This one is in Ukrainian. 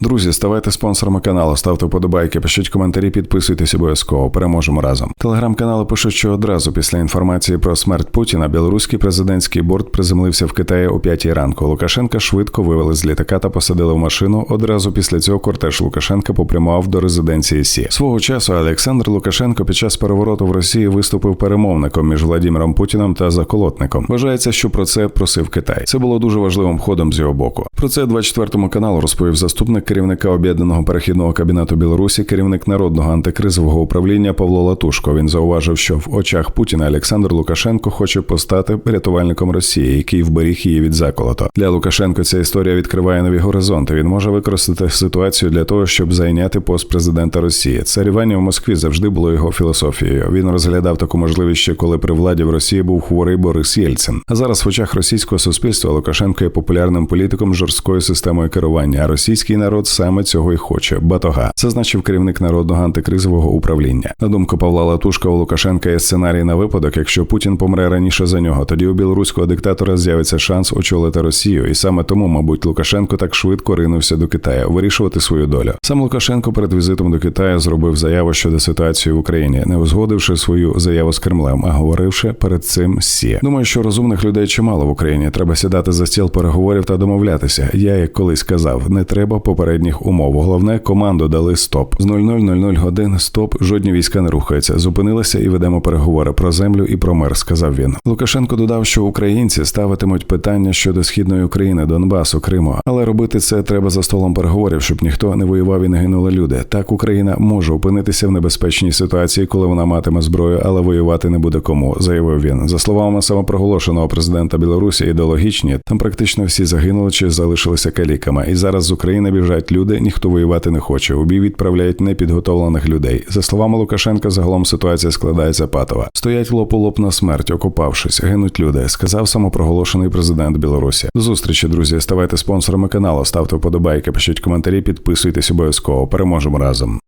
Друзі, ставайте спонсорами каналу, ставте вподобайки, пишіть коментарі, підписуйтесь обов'язково. Переможемо разом. Телеграм-канали пишуть, що одразу після інформації про смерть Путіна білоруський президентський борт приземлився в Китаї о 5 ранку. Лукашенка швидко вивели з літака та посадили в машину. Одразу після цього кортеж Лукашенка попрямував до резиденції Сі. Свого часу Олександр Лукашенко під час перевороту в Росії виступив перемовником між Владимиром Путіним та Заколотником. Вважається, що про це просив Китай. Це було дуже важливим ходом з його боку. Про це 24 каналу розповів заступник керівника об'єднаного перехідного кабінету Білорусі, керівник народного антикризового управління Павло Латушко. Він зауважив, що в очах Путіна Олександр Лукашенко хоче постати рятувальником Росії, який вберіг її від заколоту. Для Лукашенко ця історія відкриває нові горизонти. Він може використати ситуацію для того, щоб зайняти пост президента Росії. Царювання в Москві завжди було його філософією. Він розглядав таку можливість ще коли при владі в Росії був хворий Борис Єльцин. А зараз в очах російського суспільства Лукашенко є популярним політиком жорсткою системою керування. А російський народ саме цього і хоче. Батога зазначив керівник народного антикризового управління. На думку Павла Латушка, у Лукашенка є сценарій на випадок, якщо Путін помре раніше за нього. Тоді у білоруського диктатора з'явиться шанс очолити Росію, і саме тому, мабуть, Лукашенко так швидко ринувся до Китаю вирішувати свою долю. Сам Лукашенко перед візитом до Китаю зробив заяву щодо ситуації в Україні, не узгодивши свою заяву з Кремлем, а говоривши перед цим сі. Думаю, що розумних людей чимало в Україні. Треба сідати за стіл переговорів та домовлятися. Я як колись казав, не треба попередніх умов. Головне, команду дали стоп. З 00.00 годин стоп. Жодні війська не рухаються. Зупинилися і ведемо переговори про землю і про мир. Сказав він. Лукашенко додав, що українці ставитимуть питання щодо східної України, Донбасу, Криму, але робити це треба за столом переговорів, щоб ніхто не воював і не гинули люди. Так Україна може опинитися в небезпечній ситуації, коли вона матиме зброю, але воювати не буде кому, заявив він. За словами самопроголошеного президента Білорусі, ідеологічні там практично всі загинули чи залишилися каліками. І зараз з України біжать люди, ніхто воювати не хоче. У бій відправляють непідготовлених людей. За словами Лукашенка, загалом ситуація складається патова. Стоять лоб у лоб на смерть, окопавшись, гинуть люди, сказав самопроголошений президент Білорусі. До зустрічі, друзі. Ставайте спонсорами каналу, ставте вподобайки, пишіть коментарі, підписуйтесь обов'язково. Переможемо разом.